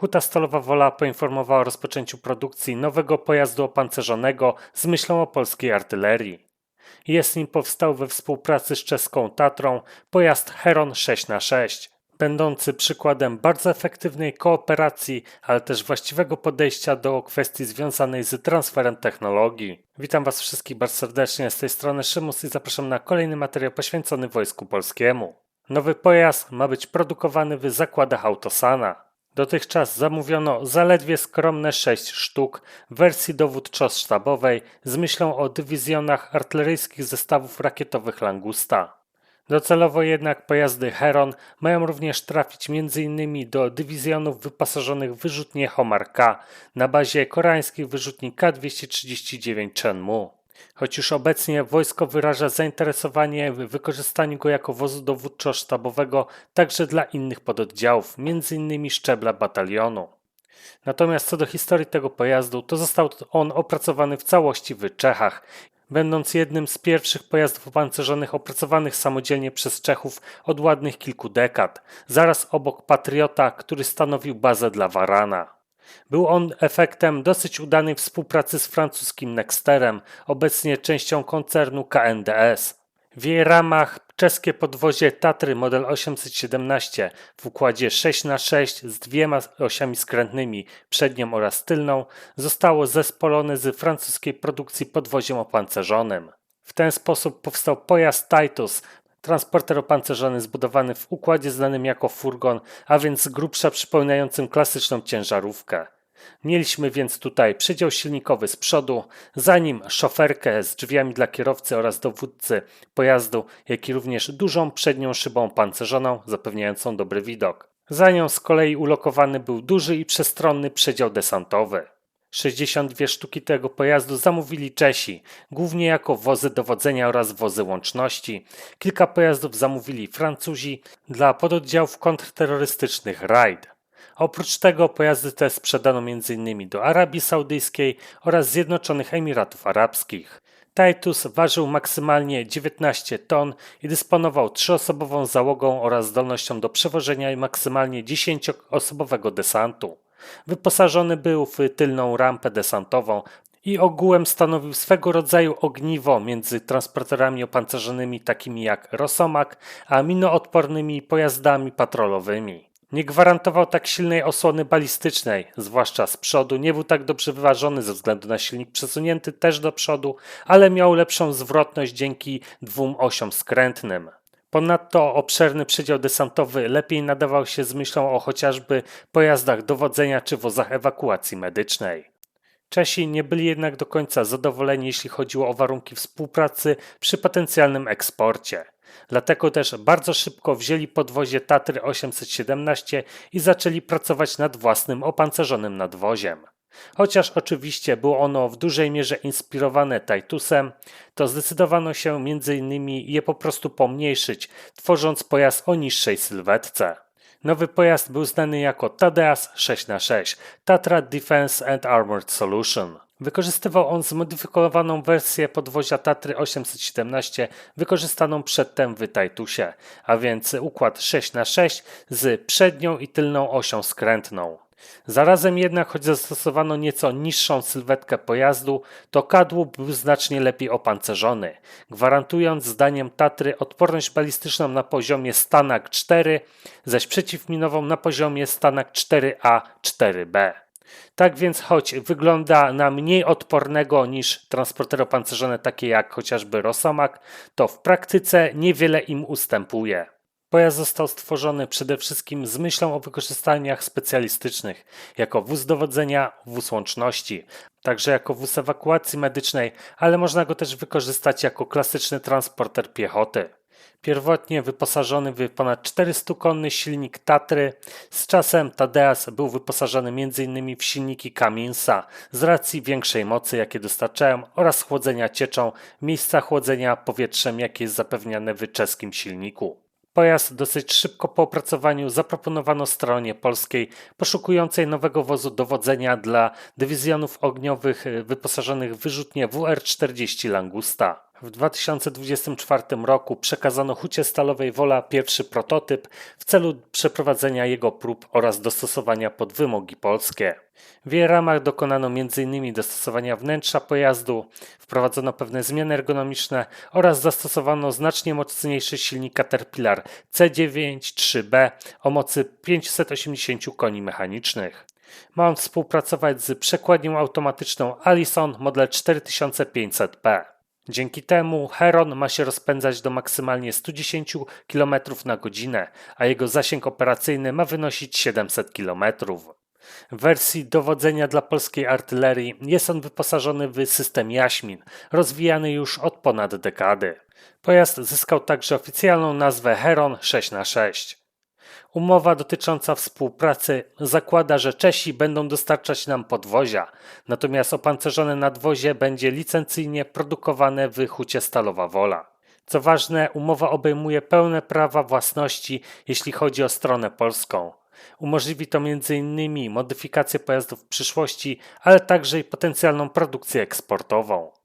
Huta Stalowa Wola poinformowała o rozpoczęciu produkcji nowego pojazdu opancerzonego z myślą o polskiej artylerii. Jest nim powstał we współpracy z czeską Tatrą pojazd Heron 6x6, będący przykładem bardzo efektywnej kooperacji, ale też właściwego podejścia do kwestii związanej z transferem technologii. Witam Was wszystkich bardzo serdecznie, z tej strony Szymus i zapraszam na kolejny materiał poświęcony Wojsku Polskiemu. Nowy pojazd ma być produkowany w zakładach Autosana. Dotychczas zamówiono zaledwie skromne 6 sztuk wersji dowódczo-sztabowej z myślą o dywizjonach artyleryjskich zestawów rakietowych Langusta. Docelowo jednak pojazdy Heron mają również trafić m.in. do dywizjonów wyposażonych w wyrzutnie Homar K na bazie koreańskich wyrzutni K-239 Chenmu. Choć już obecnie wojsko wyraża zainteresowanie w wykorzystaniu go jako wozu dowódczo-sztabowego także dla innych pododdziałów, m.in. szczebla batalionu. Natomiast co do historii tego pojazdu, to został on opracowany w całości w Czechach, będąc jednym z pierwszych pojazdów opancerzonych opracowanych samodzielnie przez Czechów od ładnych kilku dekad, zaraz obok Patriota, który stanowił bazę dla Warana. Był on efektem dosyć udanej współpracy z francuskim Nexterem, obecnie częścią koncernu KNDS. W jej ramach czeskie podwozie Tatry model 817 w układzie 6x6 z dwiema osiami skrętnymi, przednią oraz tylną, zostało zespolone z francuskiej produkcji podwoziem opancerzonym. W ten sposób powstał pojazd Titus, transporter opancerzony zbudowany w układzie znanym jako furgon, a więc grubsza przypominającym klasyczną ciężarówkę. Mieliśmy więc tutaj przedział silnikowy z przodu, za nim szoferkę z drzwiami dla kierowcy oraz dowódcy pojazdu, jak i również dużą przednią szybą pancerzoną zapewniającą dobry widok. Za nią z kolei ulokowany był duży i przestronny przedział desantowy. 62 sztuki tego pojazdu zamówili Czesi, głównie jako wozy dowodzenia oraz wozy łączności. Kilka pojazdów zamówili Francuzi dla pododdziałów kontrterrorystycznych RAID. Oprócz tego pojazdy te sprzedano m.in. do Arabii Saudyjskiej oraz Zjednoczonych Emiratów Arabskich. Titus ważył maksymalnie 19 ton i dysponował trzyosobową załogą oraz zdolnością do przewożenia maksymalnie 10-osobowego desantu. Wyposażony był w tylną rampę desantową i ogółem stanowił swego rodzaju ogniwo między transporterami opancerzonymi takimi jak Rosomak, a minoodpornymi pojazdami patrolowymi. Nie gwarantował tak silnej osłony balistycznej, zwłaszcza z przodu, nie był tak dobrze wyważony ze względu na silnik przesunięty też do przodu, ale miał lepszą zwrotność dzięki dwóm osiom skrętnym. Ponadto obszerny przedział desantowy lepiej nadawał się z myślą o chociażby pojazdach dowodzenia czy wozach ewakuacji medycznej. Czesi nie byli jednak do końca zadowoleni, jeśli chodziło o warunki współpracy przy potencjalnym eksporcie. Dlatego też bardzo szybko wzięli podwozie Tatry 817 i zaczęli pracować nad własnym opancerzonym nadwoziem. Chociaż oczywiście było ono w dużej mierze inspirowane Titusem, to zdecydowano się m.in. je po prostu pomniejszyć, tworząc pojazd o niższej sylwetce. Nowy pojazd był znany jako Tadeas 6x6 Tatra Defense and Armored Solution. Wykorzystywał on zmodyfikowaną wersję podwozia Tatry 817 wykorzystaną przedtem w Titusie, a więc układ 6x6 z przednią i tylną osią skrętną. Zarazem jednak, choć zastosowano nieco niższą sylwetkę pojazdu, to kadłub był znacznie lepiej opancerzony, gwarantując zdaniem Tatry odporność balistyczną na poziomie Stanak 4, zaś przeciwminową na poziomie Stanak 4A-4B. Tak więc, choć wygląda na mniej odpornego niż transportery opancerzone takie jak chociażby Rosomak, to w praktyce niewiele im ustępuje. Pojazd został stworzony przede wszystkim z myślą o wykorzystaniach specjalistycznych, jako wóz dowodzenia, wóz łączności, także jako wóz ewakuacji medycznej, ale można go też wykorzystać jako klasyczny transporter piechoty. Pierwotnie wyposażony w ponad 400-konny silnik Tatry, z czasem Tadeas był wyposażony m.in. w silniki Kaminsa z racji większej mocy, jakie dostarczają oraz chłodzenia cieczą miejsca chłodzenia powietrzem, jakie jest zapewniane w czeskim silniku. Pojazd dosyć szybko po opracowaniu zaproponowano stronie polskiej poszukującej nowego wozu dowodzenia dla dywizjonów ogniowych wyposażonych w wyrzutnie WR-40 Langusta. W 2024 roku przekazano Hucie Stalowej Wola pierwszy prototyp w celu przeprowadzenia jego prób oraz dostosowania pod wymogi polskie. W jej ramach dokonano m.in. dostosowania wnętrza pojazdu, wprowadzono pewne zmiany ergonomiczne oraz zastosowano znacznie mocniejszy silnik Caterpillar C9-3B o mocy 580 koni mechanicznych. Ma on współpracować z przekładnią automatyczną Allison model 4500P. Dzięki temu Heron ma się rozpędzać do maksymalnie 110 km na godzinę, a jego zasięg operacyjny ma wynosić 700 km. W wersji dowodzenia dla polskiej artylerii jest on wyposażony w system Jaśmin, rozwijany już od ponad dekady. Pojazd zyskał także oficjalną nazwę Heron 6x6. Umowa dotycząca współpracy zakłada, że Czesi będą dostarczać nam podwozia, natomiast opancerzone nadwozie będzie licencyjnie produkowane w Hucie Stalowa Wola. Co ważne, umowa obejmuje pełne prawa własności, jeśli chodzi o stronę polską. Umożliwi to m.in. modyfikację pojazdów w przyszłości, ale także i potencjalną produkcję eksportową.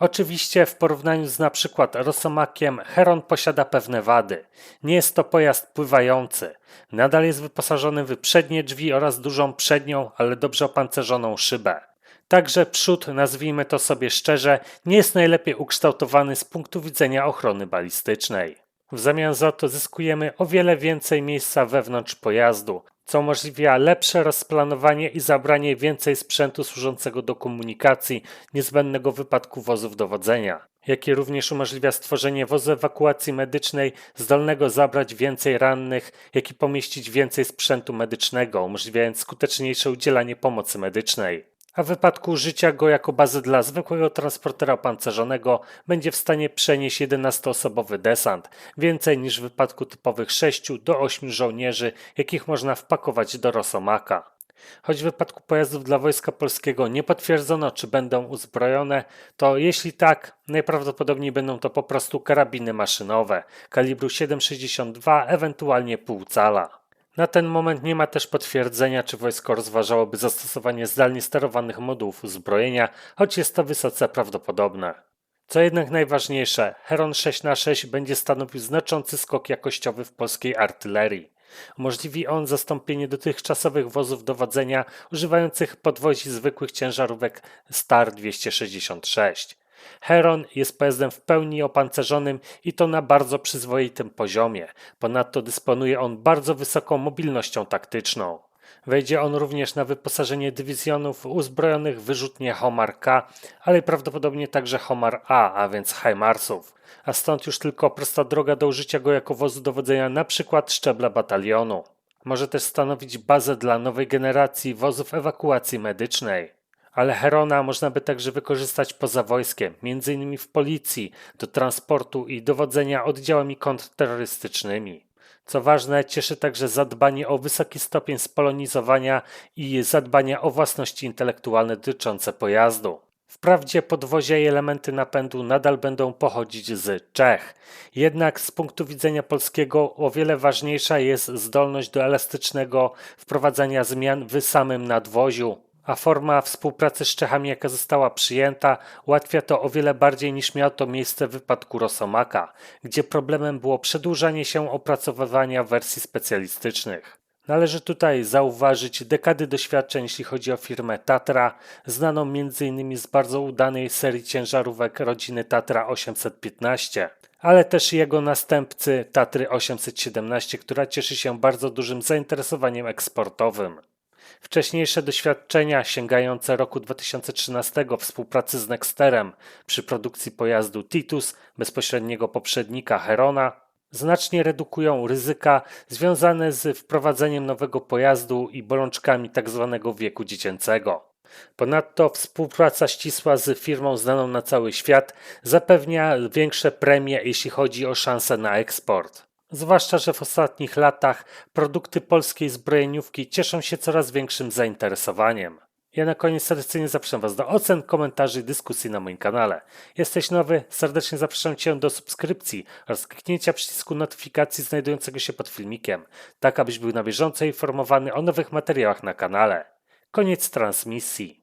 Oczywiście w porównaniu z na przykład Rosomakiem Heron posiada pewne wady. Nie jest to pojazd pływający. Nadal jest wyposażony w przednie drzwi oraz dużą przednią, ale dobrze opancerzoną szybę. Także przód, nazwijmy to sobie szczerze, nie jest najlepiej ukształtowany z punktu widzenia ochrony balistycznej. W zamian za to zyskujemy o wiele więcej miejsca wewnątrz pojazdu, co umożliwia lepsze rozplanowanie i zabranie więcej sprzętu służącego do komunikacji niezbędnego w wypadku wozów dowodzenia, jak i również umożliwia stworzenie wozu ewakuacji medycznej zdolnego zabrać więcej rannych, jak i pomieścić więcej sprzętu medycznego, umożliwiając skuteczniejsze udzielanie pomocy medycznej a w wypadku użycia go jako bazy dla zwykłego transportera opancerzonego będzie w stanie przenieść 11-osobowy desant, więcej niż w wypadku typowych 6 do 8 żołnierzy, jakich można wpakować do Rosomaka. Choć w wypadku pojazdów dla Wojska Polskiego nie potwierdzono, czy będą uzbrojone, to jeśli tak, najprawdopodobniej będą to po prostu karabiny maszynowe kalibru 7,62, ewentualnie pół cala. Na ten moment nie ma też potwierdzenia, czy wojsko rozważałoby zastosowanie zdalnie sterowanych modułów uzbrojenia, choć jest to wysoce prawdopodobne. Co jednak najważniejsze, Heron 6x6 będzie stanowił znaczący skok jakościowy w polskiej artylerii. Umożliwi on zastąpienie dotychczasowych wozów dowodzenia używających podwozi zwykłych ciężarówek Star 266. Heron jest pojazdem w pełni opancerzonym i to na bardzo przyzwoitym poziomie. Ponadto dysponuje on bardzo wysoką mobilnością taktyczną. Wejdzie on również na wyposażenie dywizjonów uzbrojonych wyrzutnie Homar K, ale prawdopodobnie także Homar A, a więc HIMARSów, a stąd już tylko prosta droga do użycia go jako wozu dowodzenia na przykład szczebla batalionu. Może też stanowić bazę dla nowej generacji wozów ewakuacji medycznej ale Herona można by także wykorzystać poza wojskiem, m.in. w policji, do transportu i dowodzenia oddziałami kontrterrorystycznymi. Co ważne, cieszy także zadbanie o wysoki stopień spolonizowania i zadbania o własności intelektualne dotyczące pojazdu. Wprawdzie podwozia i elementy napędu nadal będą pochodzić z Czech, jednak z punktu widzenia polskiego o wiele ważniejsza jest zdolność do elastycznego wprowadzania zmian w samym nadwoziu, a forma współpracy z Czechami, jaka została przyjęta, ułatwia to o wiele bardziej niż miało to miejsce w wypadku Rosomaka, gdzie problemem było przedłużanie się opracowywania wersji specjalistycznych. Należy tutaj zauważyć dekady doświadczeń, jeśli chodzi o firmę Tatra, znaną m.in. z bardzo udanej serii ciężarówek rodziny Tatra 815 ale też jego następcy Tatry 817, która cieszy się bardzo dużym zainteresowaniem eksportowym. Wcześniejsze doświadczenia sięgające roku 2013 współpracy z Nexterem przy produkcji pojazdu Titus, bezpośredniego poprzednika Herona, znacznie redukują ryzyka związane z wprowadzeniem nowego pojazdu i bolączkami tzw. Tak wieku dziecięcego. Ponadto współpraca ścisła z firmą znaną na cały świat zapewnia większe premie, jeśli chodzi o szanse na eksport. Zwłaszcza, że w ostatnich latach produkty polskiej zbrojeniówki cieszą się coraz większym zainteresowaniem. Ja na koniec serdecznie zapraszam Was do ocen, komentarzy i dyskusji na moim kanale. Jesteś nowy? Serdecznie zapraszam Cię do subskrypcji oraz kliknięcia przycisku notyfikacji znajdującego się pod filmikiem, tak abyś był na bieżąco informowany o nowych materiałach na kanale. Koniec transmisji.